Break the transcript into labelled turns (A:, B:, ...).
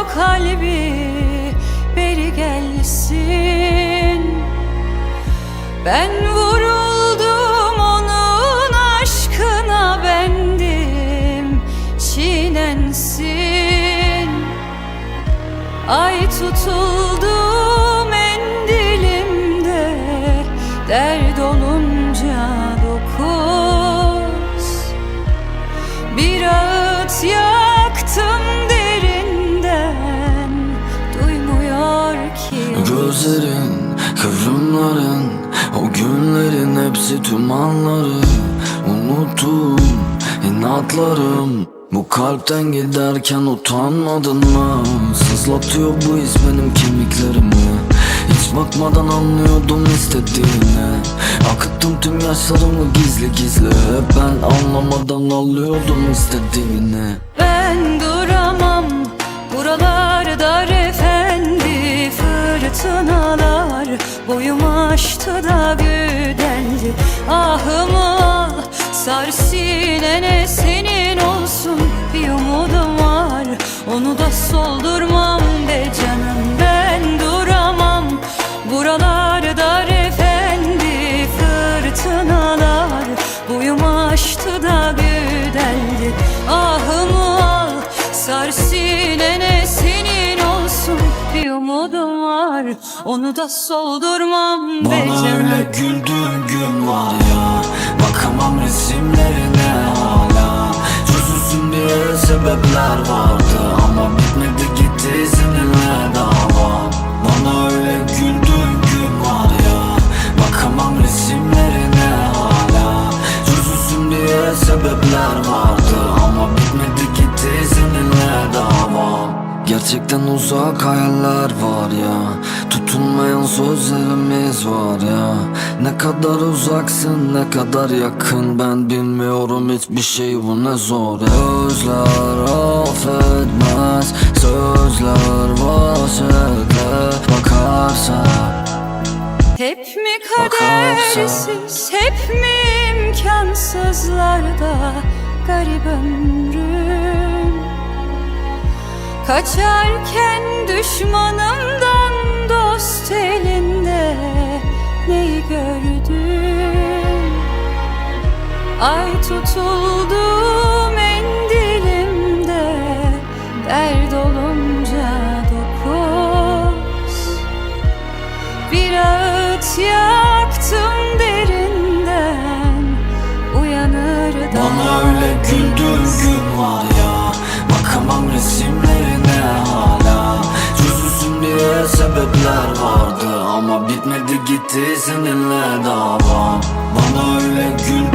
A: o kalbi beri gelsin. Ben vuruldum onun aşkına bendim çiğnensin. Ay tutuldu mendilimde Dert olunca dokuz. Bir ağıt yaktım
B: Gözlerin, kıvrımların O günlerin hepsi tüm anları. Unuttum inatlarım Bu kalpten giderken utanmadın mı? Sızlatıyor bu his benim kemiklerimi. Hiç bakmadan anlıyordum istediğini. Akıttım tüm yaşlarımı gizli gizli. Hep ben anlamadan alıyordum istediğini.
A: Ben duramam buralarda Boyumu aştı da güdeldi Ahımı al sar sinene senin olsun Bir umudum var. Onu da soldurmam be canım Ben duramam. Buralarda efendi Fırtınalar. Boyumu aştı da güdeldi Ahımı al sar sinene senin olsun Bir umudum var onu da soldurmam
B: Bana öyle
A: canım
B: güldüğün gün var ya Bakamam resimlerine hala. Çözülsün diye sebepler vardı Ama bitmedi gitti seninle dava. Bana öyle Gerçekten uzak hayaller var ya. Tutulmayan sözlerimiz var ya. Ne kadar uzaksın ne kadar yakın. Ben bilmiyorum hiçbir şey bu ne zor Gözler affetmez Sözler vasiyetler Bakarsa
A: Hep mi kadersiz, hep mi imkansızlarda garip ömrüm Kaçarken düşmanımdan dost elinde neyi gördüm Ay tutuldu mendilimde dert olunca dokuz. Bir ağıt yaktım derinden Uyanır da
B: Bana öyle güldüğün gün var ya Bakamam resimlerine hala. Çözülsün diye sebepler vardı Ama bitmedi gitti seninle dava. Bana öyle var